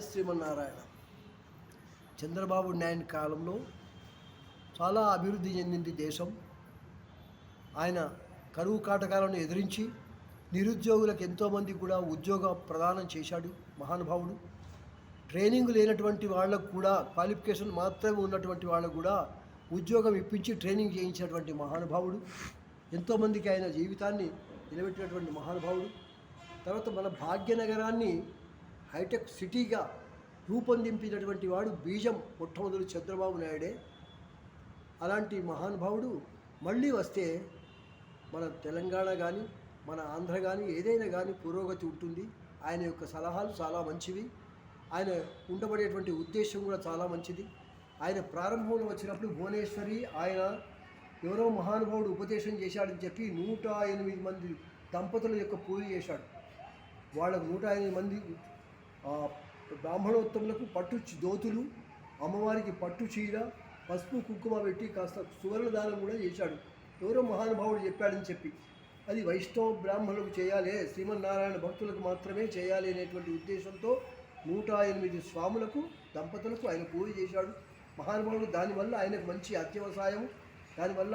శ్రీమన్నారాయణ. చంద్రబాబు నాయుడు కాలంలో చాలా అభివృద్ధి చెందింది దేశం. ఆయన కరువు కాటకాలను ఎదిరించి నిరుద్యోగులకు ఎంతోమంది కూడా ఉద్యోగ ప్రదానం చేశాడు మహానుభావుడు. ట్రైనింగ్ లేనటువంటి వాళ్ళకు కూడా క్వాలిఫికేషన్ మాత్రమే ఉన్నటువంటి వాళ్ళకు కూడా ఉద్యోగం ఇప్పించి ట్రైనింగ్ చేయించినటువంటి మహానుభావుడు. ఎంతోమందికి ఆయన జీవితాన్ని నిలబెట్టినటువంటి మహానుభావుడు. తర్వాత మన భాగ్యనగరాన్ని హైటెక్ సిటీగా రూపొందింపినటువంటి వాడు బీజం మొట్టమొదటి చంద్రబాబు నాయుడే. అలాంటి మహానుభావుడు మళ్ళీ వస్తే మన తెలంగాణ కానీ మన ఆంధ్ర కానీ ఏదైనా కానీ పురోగతి ఉంటుంది. ఆయన యొక్క సలహాలు చాలా మంచివి. ఆయన ఉండబడేటువంటి ఉద్దేశం కూడా చాలా మంచిది. ఆయన ప్రారంభంలో వచ్చినప్పుడు భువనేశ్వరి ఆయన ఎవరో మహానుభావుడు ఉపదేశం చేశాడని చెప్పి నూట ఎనిమిది మంది దంపతుల యొక్క పూజ చేశాడు. వాళ్ళకు నూట ఎనిమిది మంది బ్రాహ్మణోత్తములకు పట్టు దోతులు అమ్మవారికి పట్టు చీర పసుపు కుంకుమ పెట్టి కాస్త సువర్ణ దానం కూడా చేశాడు. ఎవరో మహానుభావుడు చెప్పాడని చెప్పి. అది వైష్ణవ బ్రాహ్మణులకు చేయాలి శ్రీమన్నారాయణ భక్తులకు మాత్రమే చేయాలి అనేటువంటి ఉద్దేశంతో నూట ఎనిమిది స్వాములకు దంపతులకు ఆయన పూజ చేశాడు. మహానుభావుడు దానివల్ల ఆయనకు మంచి అత్యవసాయం దానివల్ల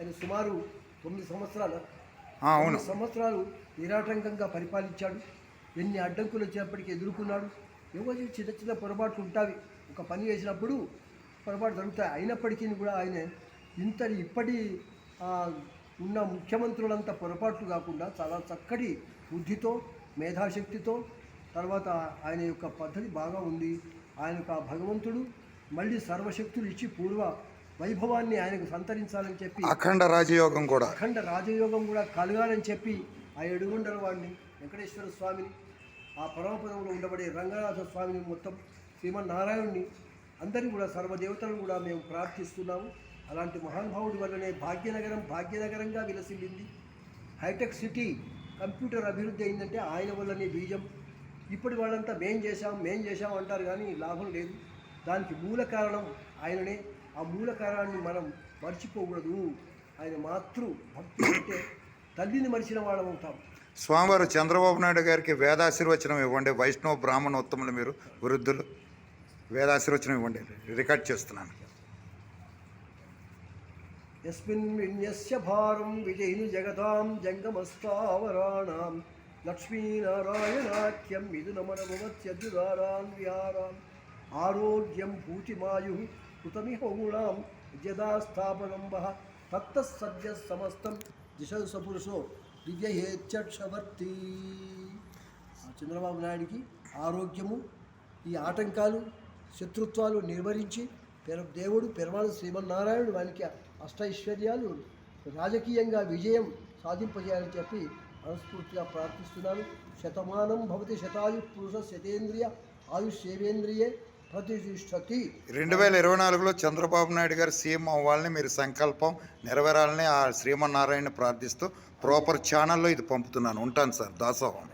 ఆయన సుమారు తొమ్మిది సంవత్సరాల సంవత్సరాలు నిరాటంకంగా పరిపాలించాడు. ఎన్ని అడ్డంకులు వచ్చినప్పటికీ ఎదుర్కొన్నాడు. ఏవో చిన్న చిన్న పొరపాట్లు ఉంటాయి. ఒక పని చేసినప్పుడు పొరపాటు జరుగుతాయి. అయినప్పటికీ కూడా ఆయన ఇంతటి ఇప్పటి ఉన్న ముఖ్యమంత్రులంత పొరపాట్లు కాకుండా చాలా చక్కటి బుద్ధితో మేధాశక్తితో తర్వాత ఆయన యొక్క పద్ధతి బాగా ఉంది. ఆయనకు ఆ భగవంతుడు మళ్ళీ సర్వశక్తులు ఇచ్చి పూర్వ వైభవాన్ని ఆయనకు సంతరించాలని చెప్పి అఖండ రాజయోగం కూడా. అఖండ రాజయోగం కూడా కలగాలని చెప్పి ఆ ఎడుగుండల వాడిని వెంకటేశ్వర స్వామిని ఆ పరమపదంలో ఉండబడే రంగనాథ స్వామిని మొత్తం శ్రీమన్నారాయణుని అందరినీ కూడా సర్వదేవతలను కూడా మేము ప్రార్థిస్తున్నాము. అలాంటి మహానుభావుడి వల్లనే భాగ్యనగరం భాగ్యనగరంగా విలసిల్లింది హైటెక్ సిటీ కంప్యూటర్ అభివృద్ధి అయిందంటే ఆయన వల్లనే బీజం. ఇప్పటి వాళ్ళంతా మేం చేశాం మేం చేశాం అంటారు కానీ లాభం లేదు. దానికి మూల కారణం ఆయననే. ఆ మూల కారణాన్ని మనం మర్చిపోకూడదు. ఆయన మాతృ భక్తి అంటే తల్లిని మరిచిన వాళ్ళం అవుతాం. స్వామివారు చంద్రబాబు నాయుడు గారికి వేదాశీర్వచనం ఇవ్వండి వైష్ణవ బ్రాహ్మణ ఉత్తములు మీరు వృద్ధులు వేదాశీర్వచనం ఇవ్వండి. రికార్డ్ చేస్తున్నాను. యస్మిన్ విన్యస్య భారం విజయిని జగతాం జంగమస్థావరాణాం లక్ష్మీనారాయణాఖ్యం మిథునమనభవత్యద్యుదారాన్ విహారాం ఆరోగ్యం భూతిమాయు కృతమిహ గుణాం యదా స్థాపనంబ తత్తసద్య సమస్తం దిశ సపురుషో దివ్యహేచ్చవర్తి చంద్రబాబు నాయుడికి ఆరోగ్యము ఈ ఆటంకాలు శత్రుత్వాలు నిర్వహించి పెర దేవుడు పెరమాళ శ్రీమన్నారాయణుడు వానికి అష్టైశ్వర్యాలు రాజకీయంగా విజయం సాధింపజేయాలని చెప్పి మనస్ఫూర్తిగా ప్రార్థిస్తున్నాను. శతమానం భవతి శతాయు పురుష శతేంద్రియ ఆయుష్ సేవేంద్రియే ప్రతిష్టతి. రెండు వేల ఇరవై నాలుగులో చంద్రబాబు నాయుడు గారు సీఎం అవ్వాలని మీరు సంకల్పం నెరవేరాలని ఆ శ్రీమన్నారాయణ ప్రార్థిస్తూ ప్రాపర్ ఛానల్లో ఇది పంపుతున్నాను. ఉంటాను సార్. దాసోహం.